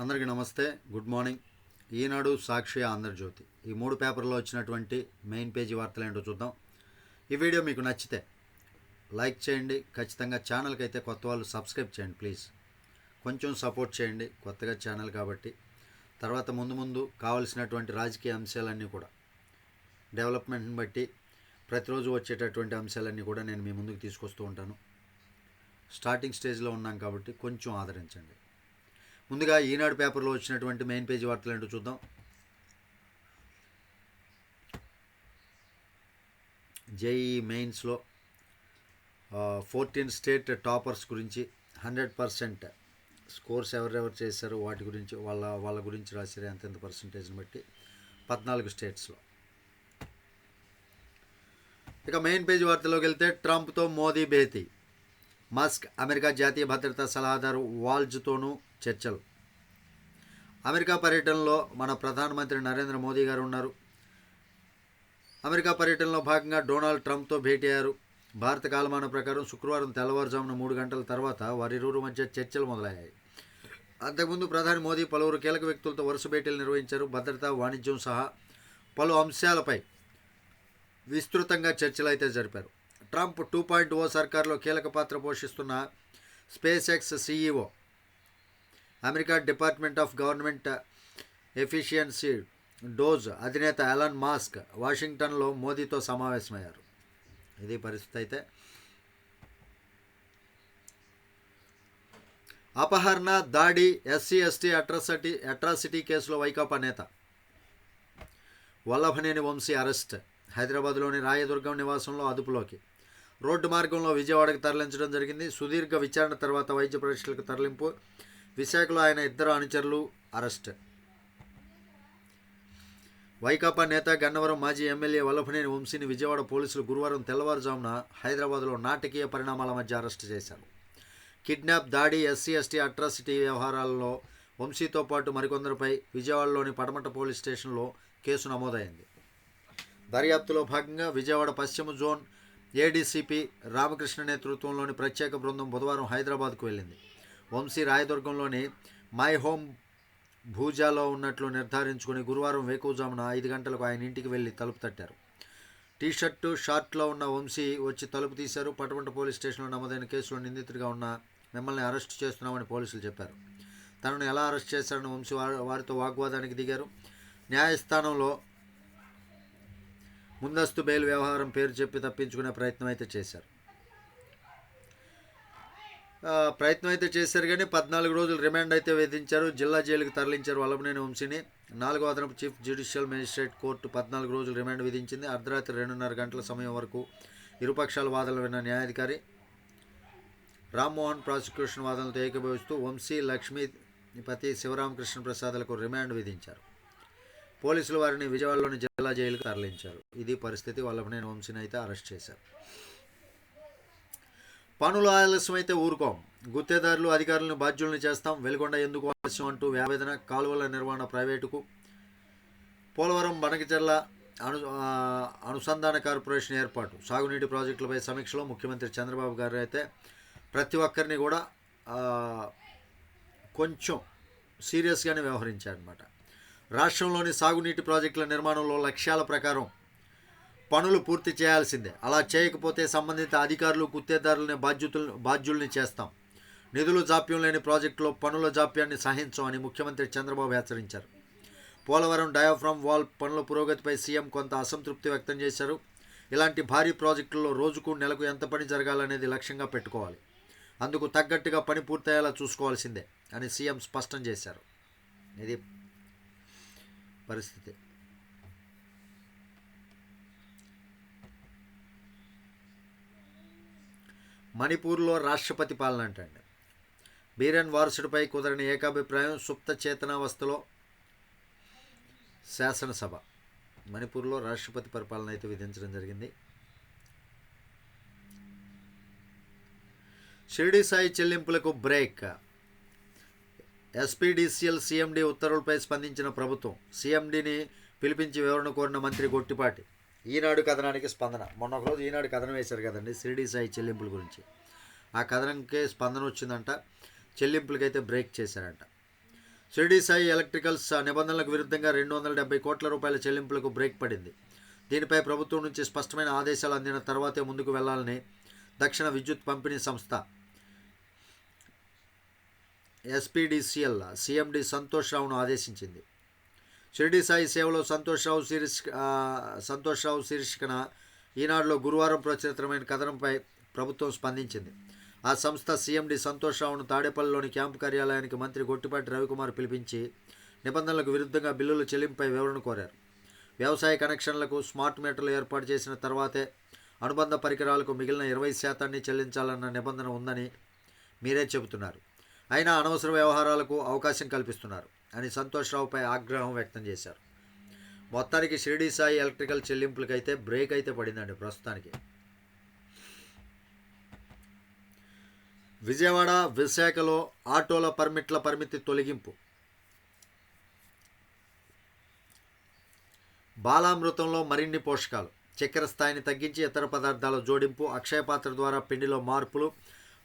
అందరికీ నమస్తే good morning. Eenadu Sakshi Andhrajyothy. ఈ మూడు పేపర్లో వచ్చినటువంటి మెయిన్ పేజీ వార్తలు ఏంటో చూద్దాం. ఈ వీడియో మీకు నచ్చితే లైక్ చేయండి ఖచ్చితంగా ఛానల్కి అయితే కొత్త వాళ్ళు సబ్స్క్రైబ్ చేయండి ప్లీజ్. కొంచెం సపోర్ట్ చేయండి కొత్తగా ఛానల్ కాబట్టి. తర్వాత ముందు ముందు కావలసినటువంటి రాజకీయ అంశాలన్నీ కూడా. డెవలప్మెంట్ని బట్టి ప్రతిరోజు వచ్చేటటువంటి అంశాలన్నీ కూడా నేను మీ ముందుకు తీసుకొస్తూ ఉంటాను. స్టార్టింగ్ స్టేజ్లో ఉన్నాం కాబట్టి కొంచెం ఆదరించండి. ముందుగా ఈనాడు పేపర్లో వచ్చినటువంటి మెయిన్ పేజీ వార్తలు ఏంటో చూద్దాం. జేఈ మెయిన్స్లో ఫోర్టీన్ స్టేట్ టాపర్స్ గురించి హండ్రెడ్ పర్సెంట్ స్కోర్స్ ఎవరెవరు చేశారో వాటి గురించి వాళ్ళ వాళ్ళ గురించి రాశారు ఎంతెంత పర్సంటేజ్ని బట్టి పద్నాలుగు స్టేట్స్లో. ఇక మెయిన్ పేజీ వార్తలోకి వెళ్తే ట్రంప్తో మోదీ భేటీ. మస్క్ అమెరికా జాతీయ భద్రతా సలహాదారు వాల్జ్తోనూ చర్చలు. అమెరికా పర్యటనలో మన ప్రధానమంత్రి నరేంద్ర మోదీ గారు ఉన్నారు. అమెరికా పర్యటనలో భాగంగా డొనాల్డ్ ట్రంప్తో భేటీ అయ్యారు. భారత కాలమాన ప్రకారం శుక్రవారం తెల్లవారుజామున మూడు గంటల తర్వాత వారిరువురు మధ్య చర్చలు మొదలయ్యాయి. అంతకుముందు ప్రధాని మోదీ పలువురు కీలక వ్యక్తులతో వరుస భేటీలు నిర్వహించారు. భద్రత వాణిజ్యం సహా పలు అంశాలపై విస్తృతంగా చర్చలు అయితే జరిపారు. ట్రంప్ టూ పాయింట్ ఓ సర్కార్లో కీలక పాత్ర పోషిస్తున్న SpaceX CEO America department of government efficiency DOGE అధినేత ఎలన్ మాస్క్ వాషింగ్టన్లో మోదీతో సమావేశమయ్యారు. ఇది పరిస్థితి అయితే అపహరణ దాడి ఎస్సీ ఎస్టీ అట్రాసిటీ అట్రాసిటీ కేసులో వైకాపా నేత. వల్లభనేని వంశీ అరెస్ట్. హైదరాబాద్లోని రాయదుర్గం నివాసంలో అదుపులోకి. రోడ్డు మార్గంలో విజయవాడకు తరలించడం జరిగింది. సుదీర్ఘ విచారణ తర్వాత వైద్య పరీక్షలకు తరలింపు. విశాఖలో ఆయన ఇద్దరు అనుచరులు అరెస్ట్. వైకాపా నేత గన్నవరం మాజీ ఎమ్మెల్యే వల్లభనేని వంశీని విజయవాడ పోలీసులు గురువారం తెల్లవారుజామున హైదరాబాద్లో నాటకీయ పరిణామాల మధ్య అరెస్టు చేశారు. కిడ్నాప్ దాడి ఎస్సీ ఎస్టీ అట్రాసిటీ వ్యవహారాల్లో వంశీతో పాటు మరికొందరిపై విజయవాడలోని పడమట పోలీస్ స్టేషన్లో కేసు నమోదైంది. దర్యాప్తులో భాగంగా విజయవాడ పశ్చిమ జోన్ ఏడీసీపీ రామకృష్ణ నేతృత్వంలోని ప్రత్యేక బృందం బుధవారం హైదరాబాద్కు వెళ్ళింది. వంశీ రాయదుర్గంలోని మై హోమ్ భూజాలో ఉన్నట్లు నిర్ధారించుకుని గురువారం వేకువజామున ఐదు గంటలకు ఆయన ఇంటికి వెళ్ళి తలుపు తట్టారు. టీషర్టు షార్ట్లో ఉన్న వంశీ వచ్చి తలుపు తీశారు. పటమంట పోలీస్ స్టేషన్లో నమోదైన కేసులో నిందితుడిగా ఉన్న మిమ్మల్ని అరెస్ట్ చేస్తున్నామని పోలీసులు చెప్పారు. తనను ఎలా అరెస్ట్ చేశారని వంశీ వారి- వారితో వాగ్వాదానికి దిగారు. న్యాయస్థానంలో ముందస్తు బెయిల్ వ్యవహారం పేరు చెప్పి తప్పించుకునే ప్రయత్నం అయితే చేశారు. ప్రయత్నం అయితే చేశారు కానీ పద్నాలుగు రోజులు రిమాండ్ అయితే విధించారు. జిల్లా జైలుకు తరలించారు వల్లభనేని వంశీని. నాలుగో అదనపు చీఫ్ జ్యుడిషియల్ మేజిస్ట్రేట్ కోర్టు పద్నాలుగు రోజులు రిమాండ్ విధించింది. అర్ధరాత్రి రెండున్నర గంటల సమయం వరకు ఇరుపక్షాల వాదనలు విన్న న్యాయాధికారి రామ్మోహన్ ప్రాసిక్యూషన్ వాదనలతో ఏకీభవిస్తూ వంశీ లక్ష్మీపతి శివరామకృష్ణ ప్రసాద్లకు రిమాండ్ విధించారు. పోలీసులు వారిని విజయవాడలోని జిల్లా జైలుకు తరలించారు. ఇది పరిస్థితి వల్లభనేని వంశీని అయితే అరెస్ట్ చేశారు. పనులు ఆలస్యం అయితే ఊరుకోం. గుత్తేదారులు అధికారులను బాధ్యులను చేస్తాం. వెలుగొండ ఎందుకు ఆలస్యం అంటూ వ్యావేదన కాలువల నిర్వహణ ప్రైవేటుకు. పోలవరం బనకచెర్ల అను అనుసంధాన కార్పొరేషన్ ఏర్పాటు. సాగునీటి ప్రాజెక్టులపై సమీక్షలో ముఖ్యమంత్రి చంద్రబాబు గారు అయితే ప్రతి ఒక్కరిని కూడా కొంచెం సీరియస్గానే వ్యవహరించారనమాట రాష్ట్రంలోని సాగునీటి ప్రాజెక్టుల నిర్మాణంలో లక్ష్యాల ప్రకారం పనులు పూర్తి చేయాల్సిందే. అలా చేయకపోతే సంబంధిత అధికారులు గుత్తేదారులని బాధ్యతలు బాధ్యుల్ని చేస్తాం. నిధులు జాప్యం లేని ప్రాజెక్టులో పనుల జాప్యాన్ని సహించమని ముఖ్యమంత్రి చంద్రబాబు హెచ్చరించారు. పోలవరం డయాఫ్రామ్ వాల్ పనుల పురోగతిపై సీఎం కొంత అసంతృప్తి వ్యక్తం చేశారు. ఇలాంటి భారీ ప్రాజెక్టుల్లో రోజుకు నెలకు ఎంత పని జరగాలనేది లక్ష్యంగా పెట్టుకోవాలి. అందుకు తగ్గట్టుగా పని పూర్తయ్యేలా చూసుకోవాల్సిందే అని సీఎం స్పష్టం చేశారు. ఇది పరిస్థితి. మణిపూర్లో రాష్ట్రపతి పాలన అంటండి. బీరెన్ వారసుడిపై కుదరని ఏకాభిప్రాయం సుప్త చేతనావస్థలో శాసనసభ. మణిపూర్లో రాష్ట్రపతి పరిపాలన అయితే విధించడం జరిగింది. షిరిడి సాయి చెల్లింపులకు బ్రేక్. ఎస్పీడీసీఎల్ సీఎండీ ఉత్తర్వులపై స్పందించిన ప్రభుత్వం సీఎండీని పిలిపించి వివరణ కోరిన మంత్రి గొట్టిపాటి. ఈనాడు కథనానికి స్పందన. మొన్న ఒకరోజు ఈనాడు కథనం వేశారు కదండి షిరిడి సాయి చెల్లింపుల గురించి. ఆ కథనంకే స్పందన వచ్చిందంట. చెల్లింపులకైతే బ్రేక్ చేశారంట. షిరిడి సాయి ఎలక్ట్రికల్స్ నిబంధనలకు విరుద్ధంగా రెండు వందల డెబ్బై కోట్ల రూపాయల చెల్లింపులకు బ్రేక్ పడింది. దీనిపై ప్రభుత్వం నుంచి స్పష్టమైన ఆదేశాలు అందిన తర్వాతే ముందుకు వెళ్ళాలని దక్షిణ విద్యుత్ పంపిణీ సంస్థ ఎస్పీడీసీఎల్ సీఎండి సంతోష్ రావును ఆదేశించింది. షిరిడి సాయి సేవలో సంతోష్ రావు శీర్ష సంతోష్రావు శీర్షికన ఈనాడులో గురువారం ప్రచురితమైన కథనంపై ప్రభుత్వం స్పందించింది. ఆ సంస్థ సీఎండి సంతోష్ రావును తాడేపల్లిలోని క్యాంపు కార్యాలయానికి మంత్రి గొట్టిపాటి రవికుమార్ పిలిపించి నిబంధనలకు విరుద్ధంగా బిల్లుల చెల్లింపుపై వివరణ కోరారు. వ్యవసాయ కనెక్షన్లకు స్మార్ట్ మీటర్లు ఏర్పాటు చేసిన తర్వాతే అనుబంధ పరికరాలకు మిగిలిన ఇరవై శాతాన్ని చెల్లించాలన్న నిబంధన ఉందని మీరే చెబుతున్నారు. అయినా అనవసర వ్యవహారాలకు అవకాశం కల్పిస్తున్నారు. అని సంతోష్ రావుపై ఆగ్రహం వ్యక్తం చేశారు. మొత్తానికి షిరిడి సాయి ఎలక్ట్రికల్ చెల్లింపులకైతే బ్రేక్ అయితే పడిందండి ప్రస్తుతానికి. విజయవాడ విశాఖలో ఆటోల పర్మిట్ల పరిమితి తొలగింపు. బాలామృతంలో మరిన్ని పోషకాలు. చక్కెర స్థాయిని తగ్గించి ఇతర పదార్థాల జోడింపు అక్షయపాత్ర ద్వారా పిండిలో మార్పులు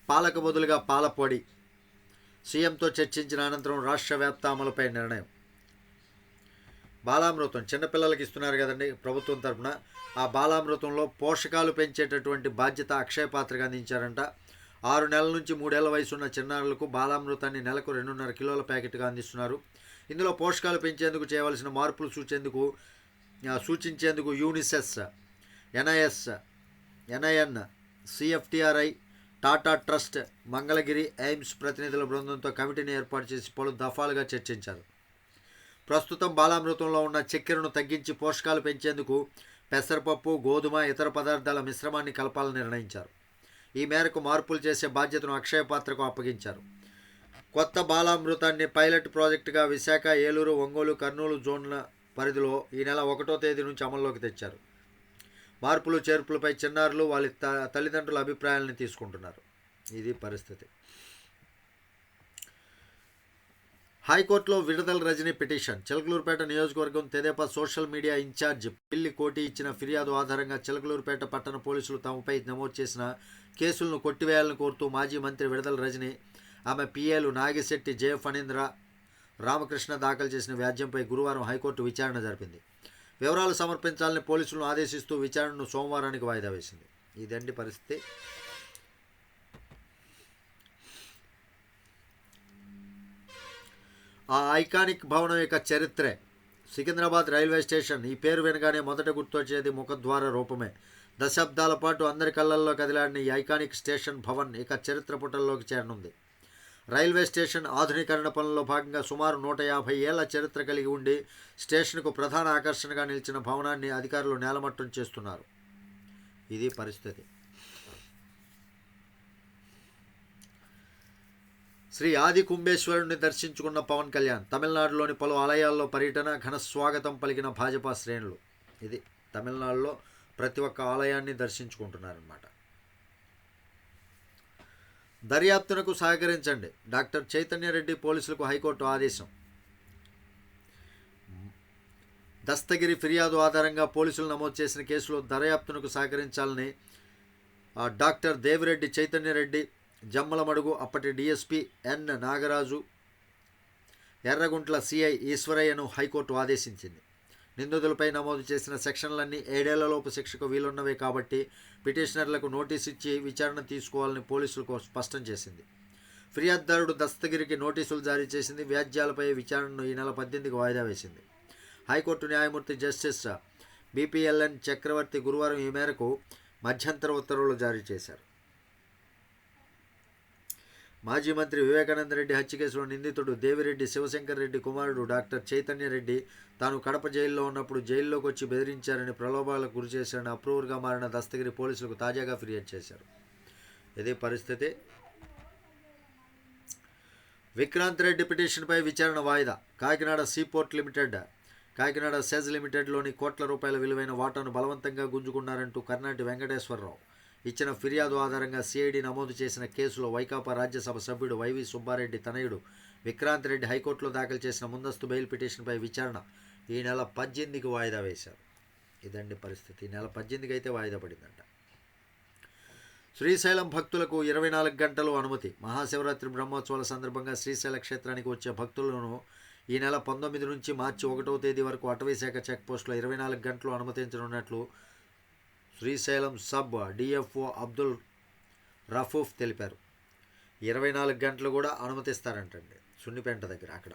పాలకు బదులుగా పాల పొడి సీఎంతో చర్చించిన అనంతరం రాష్ట్ర వ్యాప్త అమలుపై నిర్ణయం. బాలామృతం చిన్నపిల్లలకి ఇస్తున్నారు కదండి ప్రభుత్వం తరఫున. ఆ బాలామృతంలో పోషకాలు పెంచేటటువంటి బాధ్యత అక్షయ పాత్రగా అందించారంట. ఆరు నెలల నుంచి మూడేళ్ళ వయసు ఉన్న చిన్నారులకు బాలామృతాన్ని నెలకు రెండున్నర కిలోల ప్యాకెట్గా అందిస్తున్నారు. ఇందులో పోషకాలు పెంచేందుకు చేయవలసిన మార్పులు సూచేందుకు సూచించేందుకు UNICEF NIS NIN CFTRI Tata trust Mangalagiri AIIMS ప్రతినిధుల బృందంతో కమిటీని ఏర్పాటు చేసి పలు దఫాలుగా చర్చించారు. ప్రస్తుతం బాలామృతంలో ఉన్న చక్కెరను తగ్గించి పోషకాలు పెంచేందుకు పెసరపప్పు గోధుమ ఇతర పదార్థాల మిశ్రమాన్ని కలపాలని నిర్ణయించారు. ఈ మేరకు మార్పులు చేసే బాధ్యతను అక్షయ పాత్రకు అప్పగించారు. కొత్త బాలామృతాన్ని పైలట్ ప్రాజెక్టుగా విశాఖ ఏలూరు ఒంగోలు కర్నూలు జోన్ల పరిధిలో ఈ నెల ఒకటో తేదీ నుంచి అమల్లోకి తెచ్చారు. మార్పులు చేర్పులపై చిన్నారులు వాళ్ళ త తల్లిదండ్రుల అభిప్రాయాలను తీసుకుంటున్నారు. ఇది పరిస్థితి. హైకోర్టులో విడుదల రజనీ పిటిషన్. చిలకలూరుపేట నియోజకవర్గం తెదేపా సోషల్ మీడియా ఇన్ఛార్జ్ పిల్లి కోటి ఇచ్చిన ఫిర్యాదు ఆధారంగా చిలకలూరుపేట పట్టణ పోలీసులు తమపై నమోదు చేసిన కేసులను కొట్టివేయాలని కోరుతూ మాజీ మంత్రి విడుదల రజని ఆమె పిఏలు నాగిశెట్టి జయ ఫణీంద్ర రామకృష్ణ దాఖలు చేసిన వ్యాజ్యంపై గురువారం హైకోర్టు విచారణ జరిపింది. వివరాలు సమర్పించాలని పోలీసులను ఆదేశిస్తూ విచారణను సోమవారానికి వాయిదా వేసింది. ఇదండి పరిస్థితి ఆ ఐకానిక్ భవనం యొక్క చరిత్రే. సికింద్రాబాద్ రైల్వే స్టేషన్ ఈ పేరు వినగానే మొదట గుర్తొచ్చేది ముఖద్వార రూపమే. దశాబ్దాల పాటు అందరి కళ్ళల్లో కదిలాడిన ఈ ఐకానిక్ స్టేషన్ భవన్ ఇక చరిత్ర పుటల్లోకి చేరనుంది. రైల్వే స్టేషన్ ఆధునీకరణ పనుల్లో భాగంగా సుమారు నూట యాభై ఏళ్ళ చరిత్ర కలిగి ఉండి స్టేషన్కు ప్రధాన ఆకర్షణగా నిలిచిన భవనాన్ని అధికారులు నేలమట్టం చేస్తున్నారు. ఇది పరిస్థితి. శ్రీ ఆది కుంభేశ్వరుడిని దర్శించుకున్న పవన్ కళ్యాణ్ తమిళనాడులోని పలు ఆలయాల్లో పర్యటన ఘన స్వాగతం పలికిన భాజపా శ్రేణులు. ఇది తమిళనాడులో ప్రతి ఒక్క ఆలయాన్ని దర్శించుకుంటున్నారన్నమాట. దర్యాప్తునకు సహకరించండి. డాక్టర్ చైతన్యరెడ్డి పోలీసులకు హైకోర్టు ఆదేశం. దస్తగిరి ఫిర్యాదు ఆధారంగా పోలీసులు నమోదు చేసిన కేసులో దర్యాప్తునకు సహకరించాలని డాక్టర్ దేవిరెడ్డి చైతన్యరెడ్డి జమ్మలమడుగు అప్పటి DSP N Nagaraju Erraguntla CI ఈశ్వరయ్యను high court ఆదేశించింది. నిందితులపై నమోదు చేసిన సెక్షన్లన్నీ ఏడేళ్ళలోపు శిక్షకు వీలున్నవే కాబట్టి పిటిషనర్లకు నోటీస్ ఇచ్చి విచారణ తీసుకోవాలని పోలీసులకు స్పష్టం చేసింది. ఫిర్యాదుదారుడు దస్తగిరికి నోటీసులు జారీ చేసింది వ్యాజ్యాలపై విచారణను ఈ నెల పద్దెనిమిదికి వాయిదా వేసింది. హైకోర్టు న్యాయమూర్తి జస్టిస్ బీపీఎల్ఎన్ చక్రవర్తి గురువారం ఈ మేరకు మధ్యంతర ఉత్తర్వులు జారీ చేశారు. మాజీ మంత్రి వివేకానంద రెడ్డి హత్య కేసులో నిందితుడు దేవిరెడ్డి శివశంకర్ రెడ్డి కుమారుడు డాక్టర్ చైతన్య రెడ్డి తాను కడప జైల్లో ఉన్నప్పుడు జైల్లోకి వచ్చి బెదిరించారని ప్రలోభాలకు గురి చేశారని అప్రూవర్గా మారిన దస్తగిరి పోలీసులకు తాజాగా ఫిర్యాదు చేశారు. ఇదే పరిస్థితి. విక్రాంత్ రెడ్డి పిటిషన్పై విచారణ వాయిదా. Kakinada seaport limited Kakinada SEZ లిమిటెడ్లోని కోట్ల రూపాయల విలువైన వాటాను బలవంతంగా గుంజుకున్నారంటూ కర్ణాటి వెంకటేశ్వరరావు. ఇచ్చిన ఫిర్యాదు ఆధారంగా సిఐడి నమోదు చేసిన కేసులో వైకాపా రాజ్యసభ సభ్యుడు వైవి సుబ్బారెడ్డి తనయుడు విక్రాంత్ రెడ్డి హైకోర్టులో దాఖలు చేసిన ముందస్తు బెయిల్ పిటిషన్పై విచారణ ఈ నెల పద్దెనిమిదికి వాయిదా వేశారు. ఇదండి పరిస్థితి. ఈ నెల పద్దెనిమిదికి అయితే వాయిదా పడిందంట. శ్రీశైలం భక్తులకు ఇరవై నాలుగు గంటలు అనుమతి. మహాశివరాత్రి బ్రహ్మోత్సవాల సందర్భంగా శ్రీశైల క్షేత్రానికి వచ్చే భక్తులను ఈ నెల పంతొమ్మిది నుంచి మార్చి ఒకటవ తేదీ వరకు అటవీ శాఖ చెక్ పోస్టులో ఇరవై నాలుగు గంటలు అనుమతించనున్నట్లు శ్రీశైలం సబ్ డిఎఫ్ఓ అబ్దుల్ రఫూఫ్ తెలిపారు. ఇరవై నాలుగు గంటలు కూడా అనుమతిస్తారంటండి సున్నిపేంట దగ్గర అక్కడ.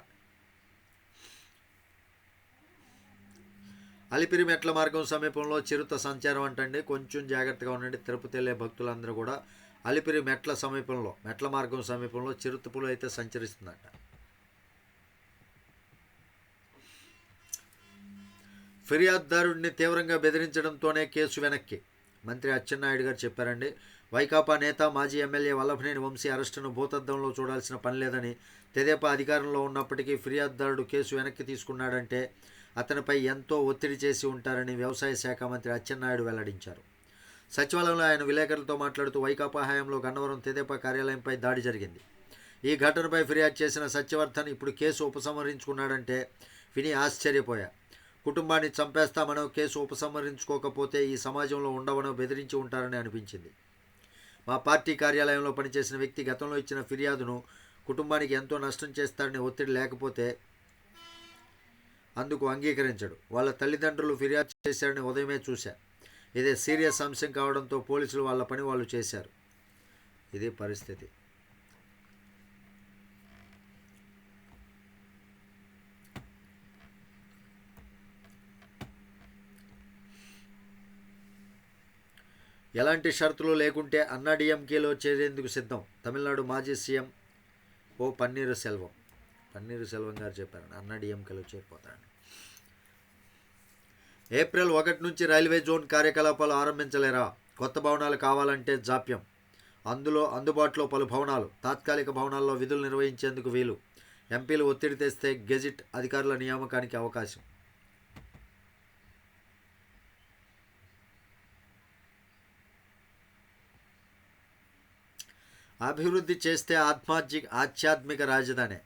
అలిపిరి మెట్ల మార్గం సమీపంలో చిరుత సంచారం అంటండి. కొంచెం జాగ్రత్తగా ఉండండి. తిరుపతి వెళ్ళే భక్తులందరూ కూడా అలిపిరి మెట్ల సమీపంలో మెట్ల మార్గం సమీపంలో చిరుతపులు అయితే సంచరిస్తుందంట. ఫిర్యాదుదారుడిని తీవ్రంగా బెదిరించడంతోనే కేసు వెనక్కి. మంత్రి అచ్చెన్నాయుడు గారు చెప్పారండి వైకాపా నేత మాజీ ఎమ్మెల్యే వల్లభనేని వంశీ అరెస్టును భూతద్దంలో చూడాల్సిన పని లేదని తెదేపా అధికారంలో ఉన్నప్పటికీ ఫిర్యాదుదారుడు కేసు వెనక్కి తీసుకున్నాడంటే అతనిపై ఎంతో ఒత్తిడి చేసి ఉంటారని వ్యవసాయ శాఖ మంత్రి అచ్చెన్నాయుడు వెల్లడించారు. సచివాలయంలో ఆయన విలేకరులతో మాట్లాడుతూ వైకాపా హయాంలో గన్నవరం తెదేపా కార్యాలయంపై దాడి జరిగింది. ఈ ఘటనపై ఫిర్యాదు చేసిన సత్యవర్ధన్ ఇప్పుడు కేసు ఉపసంహరించుకున్నాడంటే విని ఆశ్చర్యపోయా. కుటుంబాన్ని చంపేస్తామనో కేసు ఉపసంహరించుకోకపోతే ఈ సమాజంలో ఉండవనో బెదిరించి ఉంటారని అనిపించింది. మా పార్టీ కార్యాలయంలో పనిచేసిన వ్యక్తి గతంలో ఇచ్చిన ఫిర్యాదును కుటుంబానికి ఎంతో నష్టం చేస్తాడని ఒత్తిడి లేకపోతే అందుకు అంగీకరించడు. వాళ్ళ తల్లిదండ్రులు ఫిర్యాదు చేశారని ఉదయమే చూశా. ఇదే సీరియస్ అంశం కావడంతో పోలీసులు వాళ్ళ పని వాళ్ళు చేశారు. ఇదే పరిస్థితి. ఎలాంటి షరతులు లేకుంటే అన్నా డిఎంకేలో చేరేందుకు సిద్ధం. తమిళనాడు మాజీ సీఎం ఓ పన్నీరు సెల్వం. పన్నీరు సెల్వం గారు చెప్పారండి అన్నా డిఎంకేలో చేరిపోతారని. ఏప్రిల్ ఒకటి నుంచి రైల్వే జోన్ కార్యకలాపాలు ఆరంభించలేరా? కొత్త భవనాలు కావాలంటే జాప్యం. అందులో అందుబాటులో పలు భవనాలు తాత్కాలిక భవనాల్లో విధులు నిర్వహించేందుకు వీలు. ఎంపీలు ఒత్తిడి తెస్తే గెజిట్ అధికారుల నియామకానికి అవకాశం. అభివృద్ధి చేస్తే ఆత్మాధ్య ఆధ్యాత్మిక రాజధాని.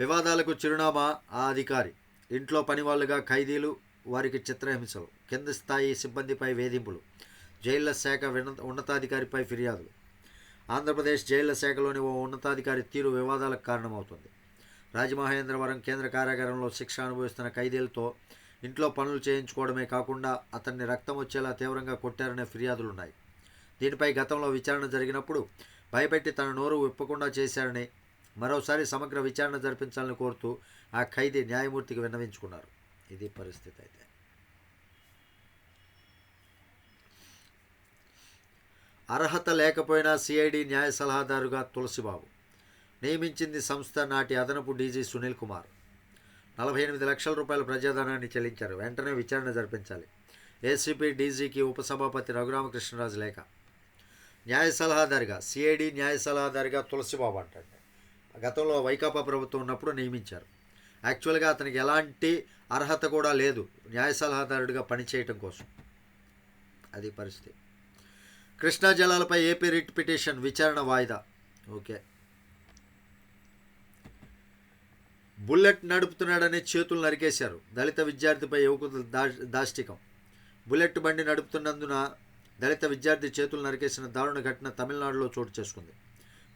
వివాదాలకు చిరునామా ఆ అధికారి. ఇంట్లో పనివాళ్ళుగా ఖైదీలు వారికి చిత్రహింసలు. కింద స్థాయి సిబ్బందిపై వేధింపులు. జైళ్ళ శాఖ విన- ఉన్నతాధికారిపై ఫిర్యాదులు. ఆంధ్రప్రదేశ్ జైళ్ళ శాఖలోని ఓ ఉన్నతాధికారి తీరు వివాదాలకు కారణమవుతుంది. రాజమహేంద్రవరం కేంద్ర కారాగారంలో శిక్ష అనుభవిస్తున్న ఖైదీలతో ఇంట్లో పనులు చేయించుకోవడమే కాకుండా అతన్ని రక్తం వచ్చేలా తీవ్రంగా కొట్టారనే ఫిర్యాదులున్నాయి. దీనిపై గతంలో విచారణ జరిగినప్పుడు భయపెట్టి తన నోరు విప్పకుండా చేశారని మరోసారి సమగ్ర విచారణ జరిపించాలని కోరుతూ ఆ ఖైదీ న్యాయమూర్తికి విన్నవించుకున్నారు. ఇది పరిస్థితి అయితే. అర్హత లేకపోయినా సిఐడి న్యాయ సలహాదారుగా తులసిబాబు నియమించింది సంస్థ నాటి అదనపు డీజీ సునీల్ కుమార్. నలభై ఎనిమిది లక్షల రూపాయల ప్రజాధనాన్ని చెల్లించారు. వెంటనే విచారణ జరిపించాలి. ఏసీపీ డీజీకి ఉపసభాపతి రఘురామకృష్ణరాజు లేఖ. న్యాయ సలహాదారిగా సిఐడి న్యాయ సలహాదారిగా తులసిబాబు అంటాడు. గతంలో వైకాపా ప్రభుత్వం ఉన్నప్పుడు నియమించారు. యాక్చువల్గా అతనికి ఎలాంటి అర్హత కూడా లేదు. న్యాయ సలహాదారుడిగా పనిచేయటం కోసం. అది పరిస్థితి. కృష్ణా జలాలపై ఏపీ రిట్ పిటిషన్ విచారణ వాయిదా. ఓకే. బుల్లెట్ నడుపుతున్నాడని చేతులు నరికేశారు. దళిత విద్యార్థిపై యువకుల దా దాష్టికం. బుల్లెట్ బండి నడుపుతున్నందున దళిత విద్యార్థి చేతులు నరికేసిన దారుణ ఘటన తమిళనాడులో చోటు చేసుకుంది.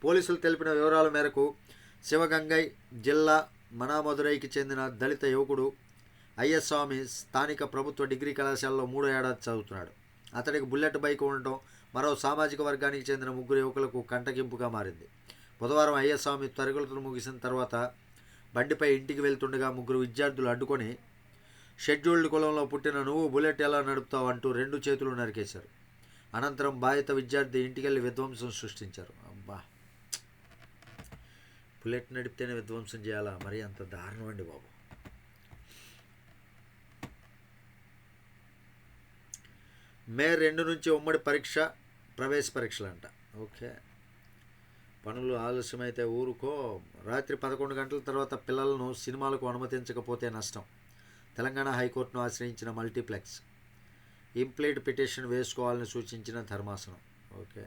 పోలీసులు తెలిపిన వివరాల మేరకు శివగంగై జిల్లా మనామధురైకి చెందిన దళిత యువకుడు అయ్యస్వామి స్థానిక ప్రభుత్వ డిగ్రీ కళాశాలలో మూడో ఏడాది చదువుతున్నాడు. అతడికి బుల్లెట్ బైక్ ఉండటం మరో సామాజిక వర్గానికి చెందిన ముగ్గురు యువకులకు కంటగింపుగా మారింది. బుధవారం అయ్యస్వామి తరగతులు ముగిసిన తర్వాత బండిపై ఇంటికి వెళ్తుండగా ముగ్గురు విద్యార్థులు అడ్డుకొని షెడ్యూల్డ్ కులంలో పుట్టిన నువ్వు బుల్లెట్ ఎలా నడుపుతావు? అంటూ రెండు చేతులు నరికేశారు. అనంతరం బాధిత విద్యార్థి ఇంటికెళ్ళి విధ్వంసం సృష్టించారు. అబ్బా! బుల్లెట్ నడిపితేనే విధ్వంసం చేయాలా? మరి అంత దారుణం అండి బాబు. మే రెండు నుంచి ఉమ్మడి పరీక్ష ప్రవేశ పరీక్షలు అంట ఓకే. పనులు ఆలస్యమైతే ఊరుకో. రాత్రి పదకొండు గంటల తర్వాత పిల్లలను సినిమాలకు అనుమతించకపోతే నష్టం. తెలంగాణ హైకోర్టును ఆశ్రయించిన మల్టీప్లెక్స్. ఇంప్లీడ్ పిటిషన్ వేసుకోవాలని సూచించిన ధర్మాసనం. ఓకే.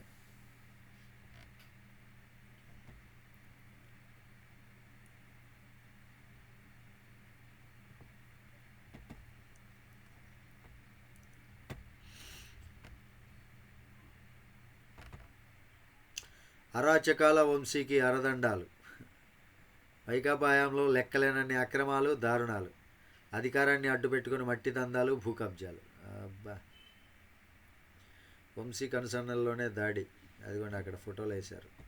అరాచకాల వంశీకి అరదండాలు. వైకాపాయంలో లెక్కలేనన్ని అక్రమాలు దారుణాలు. అధికారాన్ని అడ్డుపెట్టుకుని మట్టి దందాలు భూకబ్జాలు. అబ్బా. వంశీ కనుసన్నల్లోనే దాడి. అదిగోండి అక్కడ ఫోటోలు వేశారు.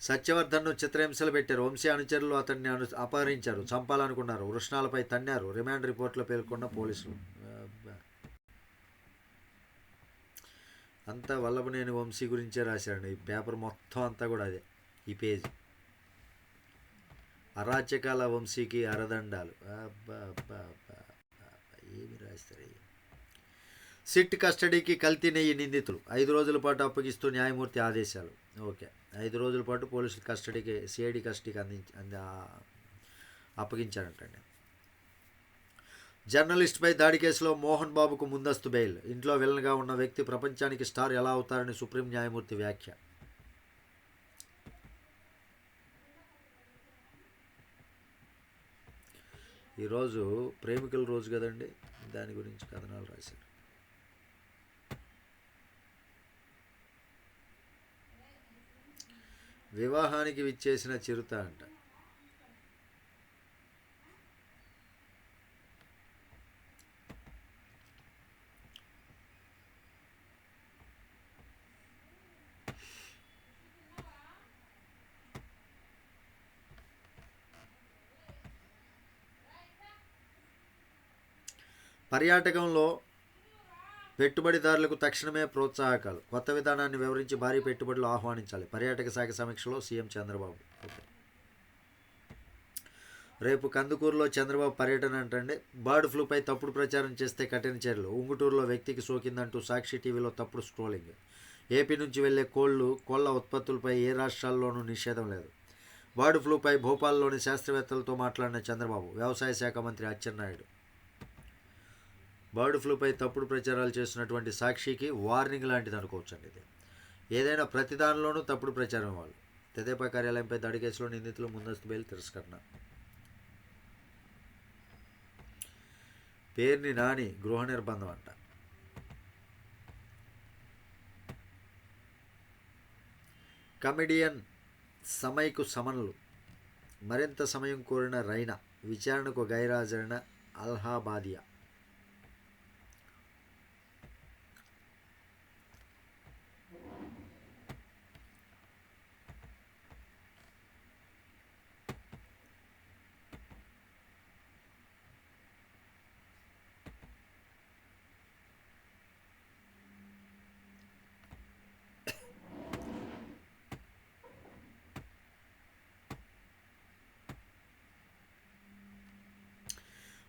సత్యవర్ధన్ను చిత్రహింసలు పెట్టారు. వంశీ అనుచరులు అతన్ని అను అపహరించారు. చంపాలనుకున్నారు. వృష్ణాలపై తన్నారు. రిమాండ్ రిపోర్ట్లో పేర్కొన్న పోలీసులు అబ్బా. అంతా వల్లభనేని వంశీ గురించే రాశాడు ఈ పేపర్ మొత్తం అంతా కూడా అదే ఈ పేజ్. అరాచకాల వంశీకి అరదండాలు. అబ్బా అబ్బా అబ్బా ఏమి రాస్తారు సిట్ కస్టడీకి కల్తీ నెయ్యి నిందితులు. ఐదు రోజుల పాటు అప్పగిస్తూ న్యాయమూర్తి ఆదేశాలు. ఓకే. ఐదు రోజుల పాటు పోలీసుల కస్టడీకి సిఐడి కస్టడీకి అందించి అంది అప్పగించారంటండి. జర్నలిస్ట్పై దాడి కేసులో మోహన్ బాబుకు ముందస్తు బెయిల్. ఇంట్లో విలన్గా ఉన్న వ్యక్తి ప్రపంచానికి స్టార్ ఎలా అవుతారని సుప్రీం న్యాయమూర్తి వ్యాఖ్య. ఈరోజు ప్రేమికుల రోజు కదండి. దాని గురించి కథనాలు రాశారు. వివాహానికి విచ్చేసిన చిరుత అంట. పర్యాటకంలో పెట్టుబడిదారులకు తక్షణమే ప్రోత్సాహకాలు. కొత్త విధానాన్ని వివరించి భారీ పెట్టుబడులు ఆహ్వానించాలి. పర్యాటక శాఖ సమీక్షలో సీఎం చంద్రబాబు. రేపు కందుకూరులో చంద్రబాబు పర్యటన అంటండి. బర్డ్ ఫ్లూపై తప్పుడు ప్రచారం చేస్తే కఠిన చర్యలు. ఉంగుటూరులో వ్యక్తికి సోకిందంటూ సాక్షి టీవీలో తప్పుడు స్క్రోలింగ్. ఏపీ నుంచి వెళ్ళే కోళ్ళు కోళ్ళ ఉత్పత్తులపై ఏ రాష్ట్రాల్లోనూ నిషేధం లేదు. బర్డ్ ఫ్లూపై భోపాల్లోని శాస్త్రవేత్తలతో మాట్లాడిన చంద్రబాబు వ్యవసాయ శాఖ మంత్రి అచ్చెన్నాయుడు. బర్డ్ ఫ్లూపై తప్పుడు ప్రచారాలు చేస్తున్నటువంటి సాక్షికి వార్నింగ్ లాంటిది అనుకోవచ్చండి ఇది. ఏదైనా ప్రతి దానిలోనూ తప్పుడు ప్రచారం ఇవ్వాలి తెదేపా కార్యాలయంపై దాడి కేసులో నిందితులు ముందస్తు బెయిల్ తిరస్కరణ. పేరుని నాని గృహ నిర్బంధం అంట. కమెడియన్ సమయకు సమన్లు. మరింత సమయం కోరిన రైనా విచారణకు గైరాజరైన అల్హాబాదియా.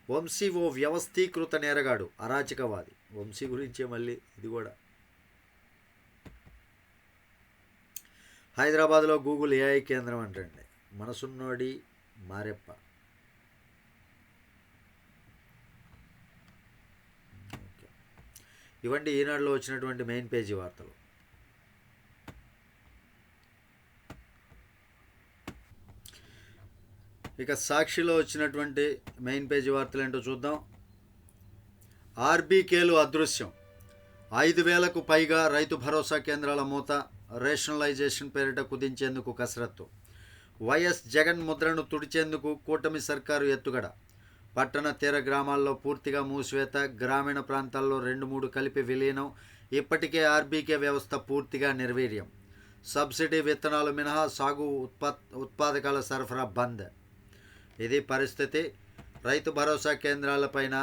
వంశీ ఓ వ్యవస్థీకృత నేరగాడు అరాచకవాది. వంశీ గురించే మళ్ళీ ఇది కూడా. హైదరాబాద్లో గూగుల్ ఏఐ కేంద్రం అంటండి. మనసున్నోడి మారెప్ప. ఇవండి ఈనాడులో వచ్చినటువంటి మెయిన్ పేజీ వార్తలు. ఇక సాక్షిలో వచ్చినటువంటి మెయిన్ పేజీ వార్తలు ఏంటో చూద్దాం. ఆర్బీకేలు అదృశ్యం. ఐదు వేలకు పైగా రైతు భరోసా కేంద్రాల మూత రేషనలైజేషన్ పేరిట కుదించేందుకు కసరత్తు. వైఎస్ జగన్ ముద్రను తుడిచేందుకు కూటమి సర్కారు ఎత్తుగడ. పట్టణ తీర గ్రామాల్లో పూర్తిగా మూసివేత గ్రామీణ ప్రాంతాల్లో రెండు మూడు కలిపి విలీనం ఇప్పటికే ఆర్బీకే వ్యవస్థ పూర్తిగా నిర్వీర్యం. సబ్సిడీ విత్తనాలు మినహా సాగు ఉత్పా ఉత్పాదకాల సరఫరా బంద్. ఇది పరిస్థితి. రైతు భరోసా కేంద్రాలపైన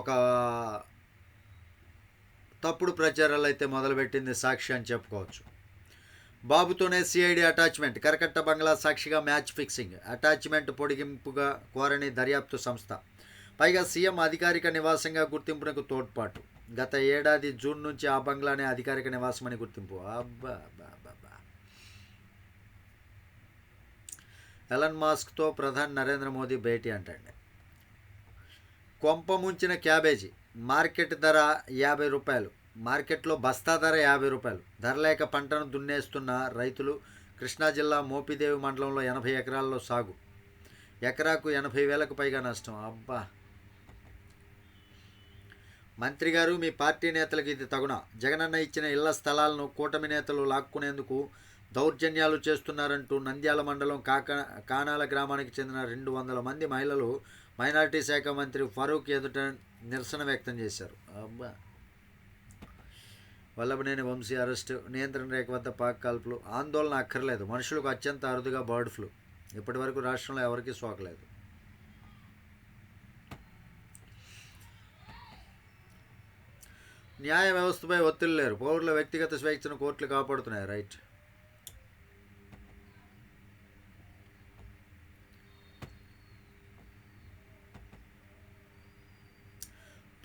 ఒక తప్పుడు ప్రచారాలు అయితే మొదలుపెట్టింది సాక్షి అని చెప్పుకోవచ్చు. బాబుతోనే సిఐడి అటాచ్మెంట్ కరకట్ట బంగ్లా సాక్షిగా మ్యాచ్ ఫిక్సింగ్ అటాచ్మెంట్ పొడిగింపుగా కోరని దర్యాప్తు సంస్థ. పైగా సీఎం అధికారిక నివాసంగా గుర్తింపునకు తోడ్పాటు. గత ఏడాది జూన్ నుంచి ఆ బంగ్లానే అధికారిక నివాసమని గుర్తింపు. అబ్బా అబ్బా అబ్బా, అబ్బా ఎలన్ మాస్క్తో ప్రధాని నరేంద్ర మోదీ భేటీ అంటండి. కొంపముంచిన క్యాబేజీ మార్కెట్ ధర యాభై రూపాయలు మార్కెట్లో బస్తా ధర యాభై రూపాయలు ధర లేక పంటను దున్నేస్తున్న రైతులు కృష్ణా జిల్లా మోపిదేవి మండలంలో ఎనభై ఎకరాల్లో సాగు. ఎకరాకు ఎనభై వేలకు పైగా నష్టం. అబ్బా! మంత్రి గారు మీ పార్టీ నేతలకు ఇది తగున. జగనన్న ఇచ్చిన ఇళ్ళ స్థలాలను కూటమి నేతలు లాక్కునేందుకు దౌర్జన్యాలు చేస్తున్నారంటూ నంద్యాల మండలం కాక కానాల గ్రామానికి చెందిన రెండు వందల మంది మహిళలు మైనార్టీ శాఖ మంత్రి ఫరూక్ ఎదుట నిరసన వ్యక్తం చేశారు. అబ్బా! వల్లభనేని వంశీ అరెస్ట్ నియంత్రణ రేఖ వద్ద పాక్ కాల్పులు ఆందోళన అక్కర్లేదు. మనుషులకు అత్యంత అరుదుగా బర్డ్ ఫ్లూ. ఇప్పటి వరకు రాష్ట్రంలో ఎవరికీ సోకలేదు న్యాయ వ్యవస్థపై ఒత్తిడి లేరు. పౌరుల వ్యక్తిగత స్వేచ్ఛను కోర్టులు కాపాడుతున్నాయి. రైట్.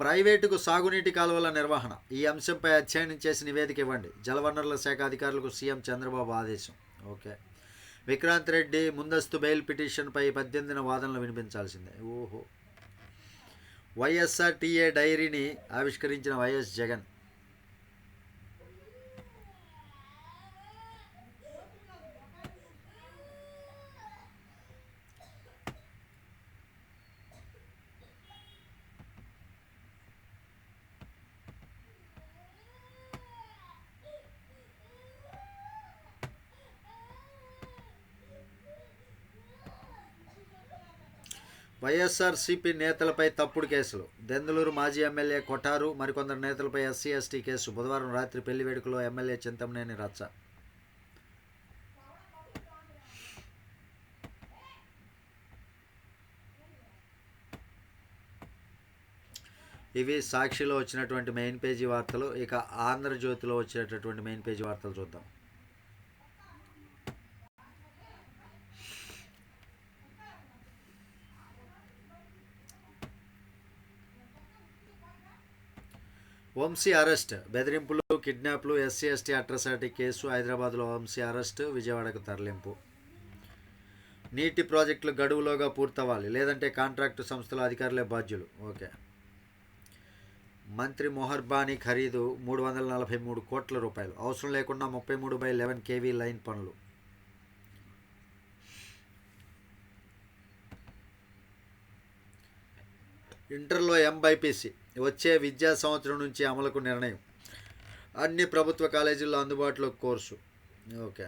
ప్రైవేటుకు సాగునీటి కాలువల నిర్వహణ. ఈ అంశంపై అధ్యయనం చేసి నివేదిక ఇవ్వండి. జలవనరుల శాఖ అధికారులకు సీఎం చంద్రబాబు ఆదేశం. ఓకే. విక్రాంత్ రెడ్డి ముందస్తు బెయిల్ పిటిషన్పై పద్దెనిమిదిన వాదనలు వినిపించాల్సిందే. ఓహో. వైఎస్ఆర్ టీఏ డైరీని ఆవిష్కరించిన వైఎస్ జగన్. వైఎస్ఆర్సీపీ నేతలపై తప్పుడు కేసులు. దెందులూరు మాజీ ఎమ్మెల్యే కొఠారు మరికొందరు నేతలపై ఎస్సీ ఎస్టీ కేసు. బుధవారం రాత్రి పెళ్ళి వేడుకలో ఎమ్మెల్యే చింతమనేని రచ్చ. ఇవి సాక్షిలో వచ్చినటువంటి మెయిన్ పేజీ వార్తలు. ఇక ఆంధ్రజ్యోతిలో వచ్చేటటువంటి మెయిన్ పేజీ వార్తలు చూద్దాం. వంశీ అరెస్ట్. బెదిరింపులు కిడ్నాప్లు ఎస్సీ ఎస్టీ అట్రసాటి కేసు హైదరాబాద్లో వంశీ అరెస్ట్ విజయవాడకు తరలింపు. నీటి ప్రాజెక్టులు గడువులోగా పూర్తవ్వాలి. లేదంటే కాంట్రాక్టు సంస్థల అధికారులే బాధ్యులు. ఓకే. మంత్రి మొహర్బానీ ఖరీదు మూడు వందల నలభై మూడు కోట్ల రూపాయలు. అవసరం లేకుండా ముప్పై మూడు బై లెవెన్ కేవీ లైన్ పనులు. ఇంటర్లో ఎంబైపీసీ. వచ్చే విద్యా సంవత్సరం నుంచి అమలుకు నిర్ణయం. అన్ని ప్రభుత్వ కాలేజీల్లో అందుబాటులో కోర్సు. ఓకే.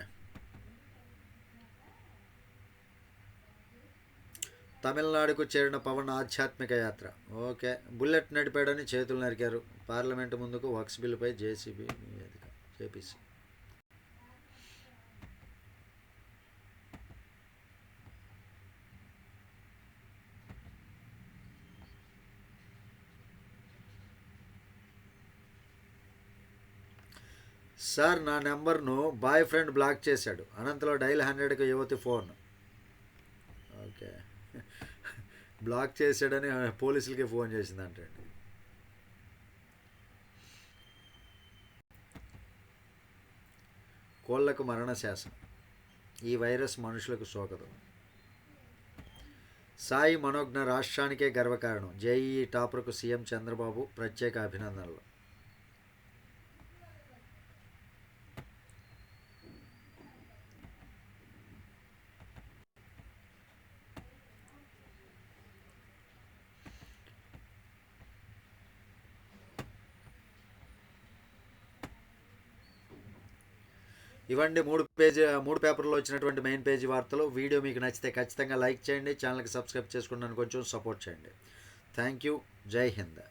తమిళనాడుకు చేరిన పవన్ ఆధ్యాత్మిక యాత్ర. ఓకే. బుల్లెట్ నడిపాడని చేతులు నరికారు. పార్లమెంటు ముందుకు వక్స్ బిల్లుపై జేసీబీ నివేదిక. జేపీసీ. సార్ నా నెంబర్ను బాయ్ ఫ్రెండ్ బ్లాక్ చేశాడు. అనంతలో డైల్ హండ్రెడ్కి యువతి ఫోన్. ఓకే. బ్లాక్ చేశాడని పోలీసులకి ఫోన్ చేసిందంటండి. కోళ్ళకు మరణ శాసనం ఈ వైరస్ మనుషులకు సోకదు. సాయి మనోజ్ఞ రాష్ట్రానికే గర్వకారణం. జేఈఈ టాపర్కు సీఎం చంద్రబాబు ప్రత్యేక అభినందనలు. ఇవ్వండి మూడు పేజీ మూడు పేపర్లో వచ్చినటువంటి మెయిన్ పేజీ వార్తలు. వీడియో మీకు నచ్చితే ఖచ్చితంగా లైక్ చేయండి ఛానల్కి సబ్స్క్రైబ్ చేసుకున్నాను కొంచెం సపోర్ట్ చేయండి. Thank you. జై హింద్.